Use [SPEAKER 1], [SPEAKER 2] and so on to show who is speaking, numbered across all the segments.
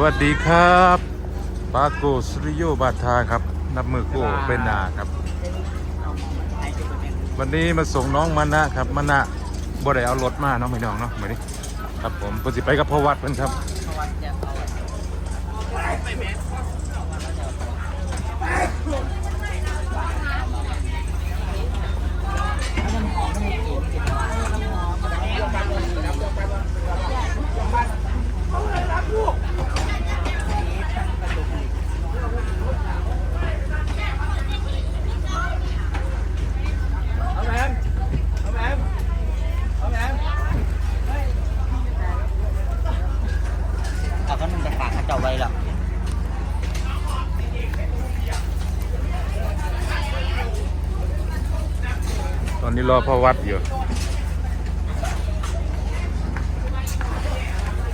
[SPEAKER 1] วัสดีครับปาโกสุริโยบาทาครับนับมือโกเป็นนาครับ วันนี้มาส่งน้องมานะครับมานะบ่ได้เอารถมาเนาะไม่น้องเนาะมื้อนี้ครับผมเพิ่นสิไปกับพ่อวัดเพิ่นครับ
[SPEAKER 2] เอาแมมเอาแมมเอาแมม
[SPEAKER 3] เอาก็นุ่มไปฝากเขาเจ้าไว้หรอก
[SPEAKER 1] ต อนนี้รอพ่อวัดอยู่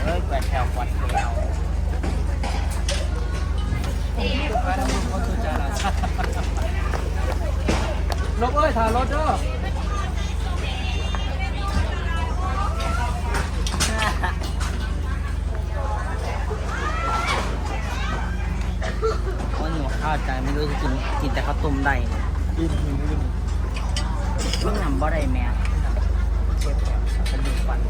[SPEAKER 3] เอ้ยแปดแถววัดแถว
[SPEAKER 2] ลบเอ้ยถ่ายรถเด้อ
[SPEAKER 3] วันนี้ข้าวใจไม่รู้จะกินกินแต่ข้าวต้มได้
[SPEAKER 2] กิน
[SPEAKER 3] วิ่งนำบ่ได้แม่เจ็บกระดูกฟัน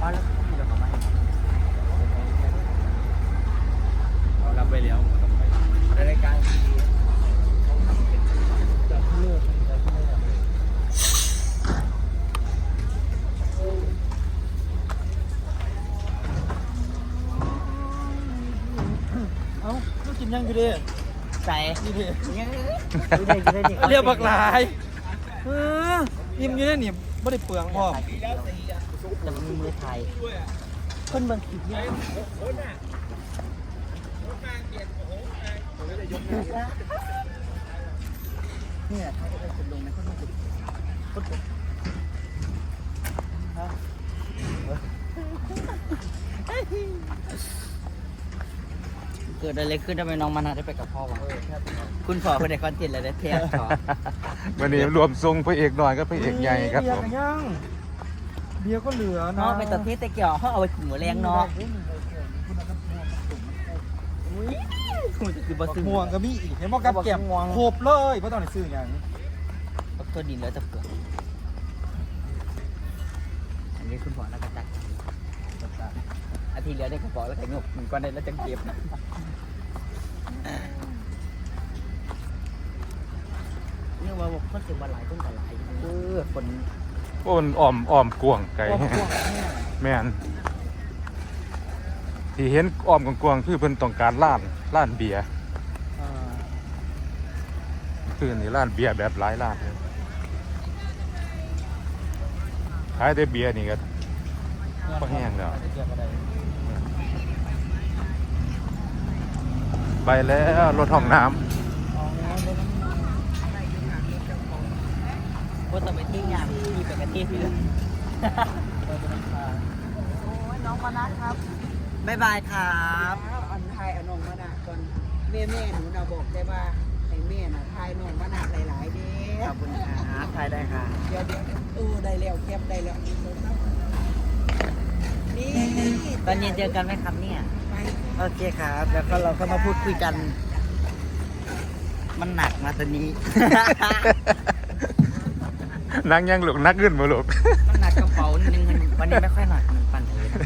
[SPEAKER 3] พอแล้วเดี๋ยวเขามาให้
[SPEAKER 2] รับไปแล้วต้องไปรายการจับเลือกจับเลือกเอ้าลูกกินยังอยู่ดิ
[SPEAKER 3] ใส่
[SPEAKER 2] นี่ดิ
[SPEAKER 3] ดูได้ดูได้ดิ
[SPEAKER 2] เรียกบักหลายเออยิ้มอยู่ได้นี่ไม่ได้เปลืองพ่อ
[SPEAKER 3] แต่มันมีมือไทยคนเบิ่งคลิปเนี่ยเนี่ยถ้าจะเป็นคนลงในคนมันจะคน เบิ่งเกิดอะไรขึ้นทำไมน้องมานาได้ไปกับพ่อวะคุณพ่อเป็นไอคอนเทนต์อะไรได้เทียบขอ
[SPEAKER 1] วันนี้รวมทรงพระเอกหน่อยกับพระเอกใหญ่ครับ
[SPEAKER 2] เบีย
[SPEAKER 1] ผ
[SPEAKER 2] ร์
[SPEAKER 1] ม
[SPEAKER 2] กันยังเบียร์ก็เหลือนะ
[SPEAKER 3] เนาะเป็นตะเทศตะเกียวเขาเอาไปกินหมูแรงเนาะอุ้ยคุณจะคือบอสซึ
[SPEAKER 2] ม่วงก็มีอีกเห็นบอกกับแก็บครบเลยเพราะตอนนี้ซื้ออย่าง
[SPEAKER 3] บักตัวดินแล้วจะเปลือกอันนี้คุณพ่อแล้วก็จัดอาทิตย์เหลือได้กระเป๋าแล้วก็ยกมันก็ได้แล้วจังเก็บ นะนี่ว่าบอกคนเสียบหลายคนแต่หลายเออคน
[SPEAKER 1] โอ้มันอ้อมอ้อมกวางไก่
[SPEAKER 2] ก็พวก
[SPEAKER 1] แม่นที่เห็นอ้อมกวางๆคือเพิ่นต้องการร้านร้านเบียร์คือนี่ร้านเบียร์แบบหลายร้านเลยขายแต่เบียร์นี่ก็ก็แห้งแล้วไปแล้วรถห้องน้ำ
[SPEAKER 3] ก็ต้องไปที่งาน ที่ไปกันที่ที่เลยน้องมานะครับบ๊ายบายครับ
[SPEAKER 4] อันทายอนนองมานะก่อนแม่แม่หนูน่ะบอกได้ว่าให้แม่น่ะทายนองมานะหลายๆเด้
[SPEAKER 3] ขอบคุณครับถ่ายได้ค่ะ
[SPEAKER 4] เดี๋ยวเดี๋ยวเออได้แล้วแคบได้แล้วนี่
[SPEAKER 3] ตอนเย็นเจอกันไหมครับเนี่ย
[SPEAKER 4] ไป
[SPEAKER 3] โอเคครับ แล้วก็เราก็มาพูดคุยกัน มันหนักมาตอนนี้
[SPEAKER 1] นักยังลูกนักขึ้นมาลูก
[SPEAKER 3] มันหนักกระเป๋านิดนึงมันวันนี้ไม่ค่อยหนักเหมือนปันเลยนะ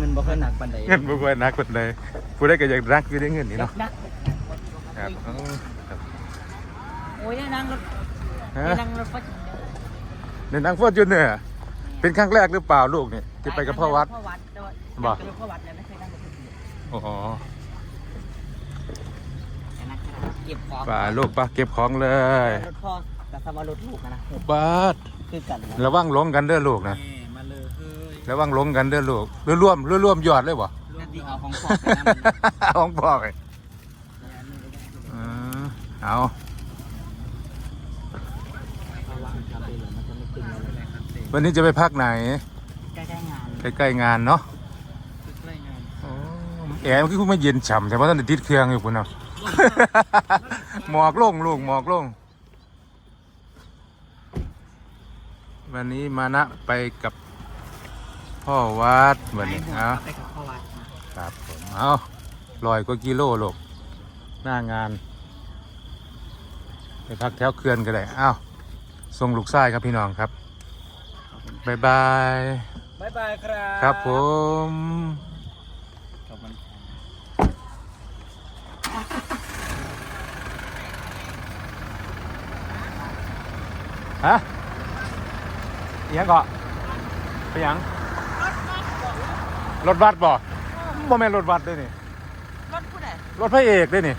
[SPEAKER 3] มันบ่ค่อยหนักปันใด
[SPEAKER 1] เงินบ่ค่อยนักคนใดผู้ใดก็อยากนักอยู่ได้เงินนี่เนาะ
[SPEAKER 3] นัก
[SPEAKER 1] ครับเอาครับ
[SPEAKER 3] โอ้ยได้นั่งรถ
[SPEAKER 1] ฮะ
[SPEAKER 3] ได้นั่งรถไฟ
[SPEAKER 1] ในนังฟอร์จูเนอร์เป็นครั้งแรกหรือเปล่าลูกเนี่ยที่ไปกับพ่อวัด
[SPEAKER 3] พ่อวัดด้วย
[SPEAKER 1] บ่
[SPEAKER 3] ไปกับพ่อวัดเลยไม่เคยนั่งรถไฟเดียว
[SPEAKER 1] อ๋อ
[SPEAKER 3] แต่นะครับเก็บของ
[SPEAKER 1] ป่าลูกป่าเก็บของเลย
[SPEAKER 3] รถพ่อ กับสมารถลูกนะ
[SPEAKER 1] บาด
[SPEAKER 3] คือกันนะ
[SPEAKER 1] ระวังหลงกันเด้อลูกนะ
[SPEAKER 2] มาเลยเฮ้ย
[SPEAKER 1] ระวังหลงกันเด้อลูกหรือร่วมหรือร่วมยอดเลยบ่
[SPEAKER 3] นั่นที่เอาของพ่อไปนั่งมัน
[SPEAKER 1] ของพ่อไปอืมเอา
[SPEAKER 3] ระวังทำไปเลยมันจะไม่ตึงเลย
[SPEAKER 1] วันนี้จะไปพักไหน
[SPEAKER 3] ใกล้ๆงาน
[SPEAKER 1] ใกล้ๆงานเนาะ
[SPEAKER 2] ใกล้งาน
[SPEAKER 1] โอ้แอร์มันคือไม่เย็นฉ่ำใช่ไหมตอนนี้ติดเครื่องอยู่พุ่นเนาะ หมอกลงลูกหมอกลง วันนี้มานะไปกับพ่อวัดวันนี้เอา
[SPEAKER 3] ไปกับพ่อวัดค่ะ
[SPEAKER 1] ครับผมเอาลอยกว่ากิโลลูกหน้างาน ไปพักแถวเขื่อนก็ได้อ้าวส่งลูกชายครับพี่น้องครับบ๊ายบาย
[SPEAKER 2] บ๊ายบายครับ
[SPEAKER 1] ครับผม
[SPEAKER 3] ขอบคุณ
[SPEAKER 1] ฮะ อิหยังเกาะไปหยังรถบัสบ่บ่แม่นรถบัสด้วยนี่
[SPEAKER 4] รถผู้ใด
[SPEAKER 1] รถพระเอกด้วยนี่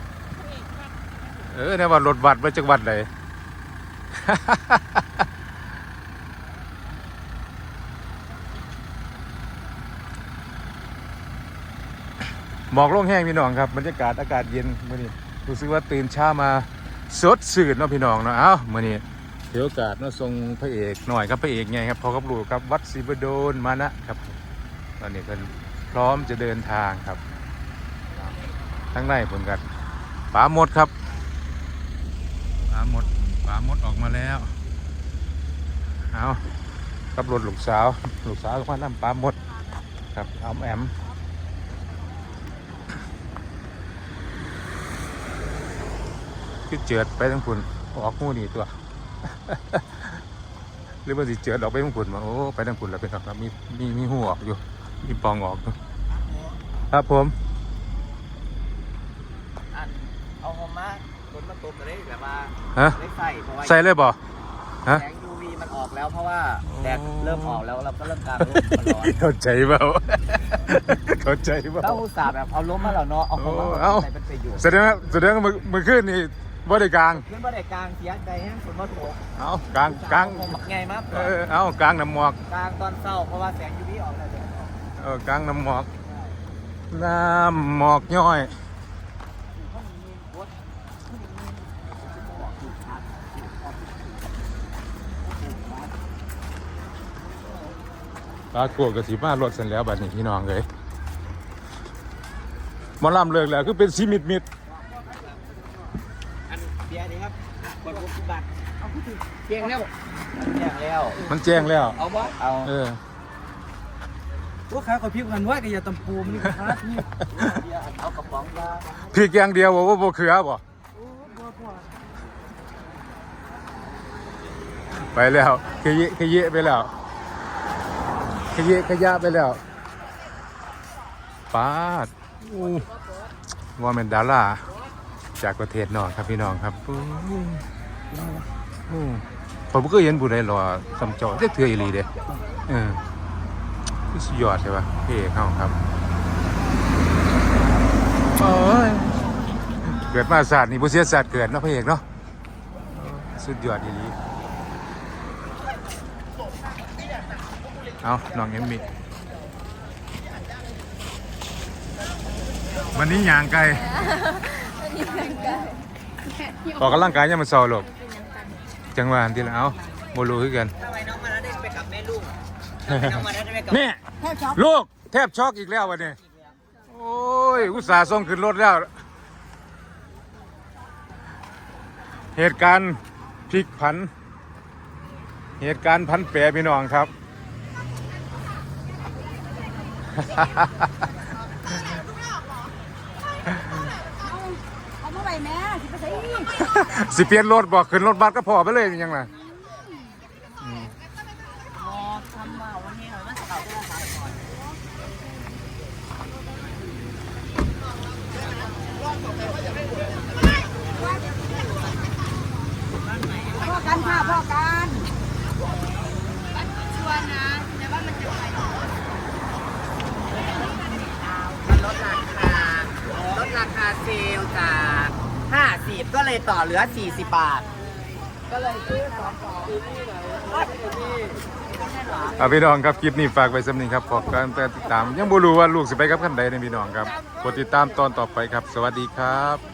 [SPEAKER 1] เออเนี่ยว่ารถบัสไปจังหวัดไหน หมอกลงแห้งพี่น้องครับบรรยากาศอากาศเย็นมื่อนี้รู้สึกว่าตื่นเช้ามาสดสื่นเนาะพี่น้องเนาะเอ้ามื่อนี้ เดี๋ยวโอกาสเนาะทรงพระเอกหน่อยครับพระเอกไงครับพอครับลูกครับวัดศรีบดลมานะครับตอนนี้เพิ่นพร้อมจะเดินทางครับ ทั้งในผลกันป๋าหมดครับป๋าหมดป๋าหมดออกมาแล้วเอากับรถลูกสาวลูกสาวก็มานั่ป๋าหมดครับเอาแอมคือเจิดไปทั้งพุ่นออกหูนี่ตัว หรือว่าสิเจิดออกไปทั้งพุ่นมาโอ้ไปทั้งพุ่นแล้วเป็นครับมีมีมีหูออกอยู่ มีปองออกอยู่ครับผม
[SPEAKER 3] อันเอาโฮมมารถมาตุบเลยแบบว่า
[SPEAKER 1] ฮะ
[SPEAKER 3] ได้ใส่เพราะว่า
[SPEAKER 1] ใส่เลยบ่ฮะ
[SPEAKER 3] แสง UV มันออกแล้วเพราะว่าแดดเริ่มออกแล้วเราก็เริ่มกลางร่มมันร้อน
[SPEAKER 1] เข้าใจเปล่าเข้าใจเปล่า
[SPEAKER 3] เราอุตส่าห์แบบเอาล้มมาแล้วเนาะเอาของเรา
[SPEAKER 1] เอ้า
[SPEAKER 3] ใส่เป็นประโยชน์
[SPEAKER 1] แสดงว่าแสดงว่ามือมือขึ้นนี่ บ่ได้กลาง
[SPEAKER 3] ขึ้นมาได้กลางเสียใจแห้งฝนมาตก
[SPEAKER 1] เอากลางกลาง
[SPEAKER 3] ผมไงมาก
[SPEAKER 1] เออเอากลางน้ำหมอก
[SPEAKER 3] กลางตอนเศร้าเพราะว่าแสง UV ออกแล้วแดดออก
[SPEAKER 1] เออกลางน้ำหมอกน้ำหมอกย่อยปรากฏกสิมารถเสร็จแล้วบัดนี้พี่น้องเลยหมอลำเลิกแล้วคือเป็นซีมิดมิด
[SPEAKER 3] อันเบียร์นี่ครับกดหกสิบบาท เอาพูดถึงเพียงแล้วเพียงแล้ว
[SPEAKER 1] มันแจ้งแล้ว
[SPEAKER 3] เอาบ่เอา
[SPEAKER 1] เออ
[SPEAKER 2] ลูกค้าขอพิมพ์กันว่าก็อย่าตำปูมนี่ครับนี่
[SPEAKER 3] เบียร์เอากระป๋องมา
[SPEAKER 1] พริกอย่างเดียวบอกว่าบ่เขือบ่ไปแล้วขยิขยิไปแล้วขยิขยะไปแล้วปาดอู้ว่าเป็นดาราจากประเทศนอกครับพี่น้องครับอู้อู้ ผมก็เห็นผู้ใดรอสำจอเด็กเถื่ออีหลีเด้เออสุดยอดใช่ปะพี่เอกเขาครับโอ้ยเกิดมาศาสตร์นี่บุเสียศาสตร์เกิดเนาะพระเอกเนาะสุดยอดดีลีเอาน้องเอ็มมี่วันนี้ย่างไกลออกกำลังกายยังมาเศร้าหรอก จังหวะที่ละเอาโมลูคือกัน
[SPEAKER 3] ทำไมน้องมาแล้วได้ไปกับแม่ลูกทำไมน้องมาแล้วได้ไปกับ
[SPEAKER 1] นี่ลูกแทบช็อกอีกแล้ววันนี้โอ้ยอุตส่าห์ส่งขึ้นรถแล้ว เหตุการณ์พลิกผัน เหตุการณ์พันแปรพี่น้องครับ
[SPEAKER 4] สิ
[SPEAKER 1] เปลี่ยนรถบอกขึ้นรถบัสก็พอไปเลยยังไง
[SPEAKER 3] มอทำมาวันนี้เหรอมันเก่าะสามก่อน
[SPEAKER 4] พ่อกันค่ะกัน
[SPEAKER 3] มันลดราคาลดราคาเซลล์จาก 50 ก็เลยต่อเหลือ 40 บาท ก็เลยซื้อสองสอง
[SPEAKER 1] อะพี่น้องครับคลิปนี้ฝากไว้สำนึงครับขอบการติดตาม ยังบ่รู้ว่าลูกสิไปกับขันใดในพี่น้องครับกดติดตามตอนต่อไปครับ สวัสดีครับ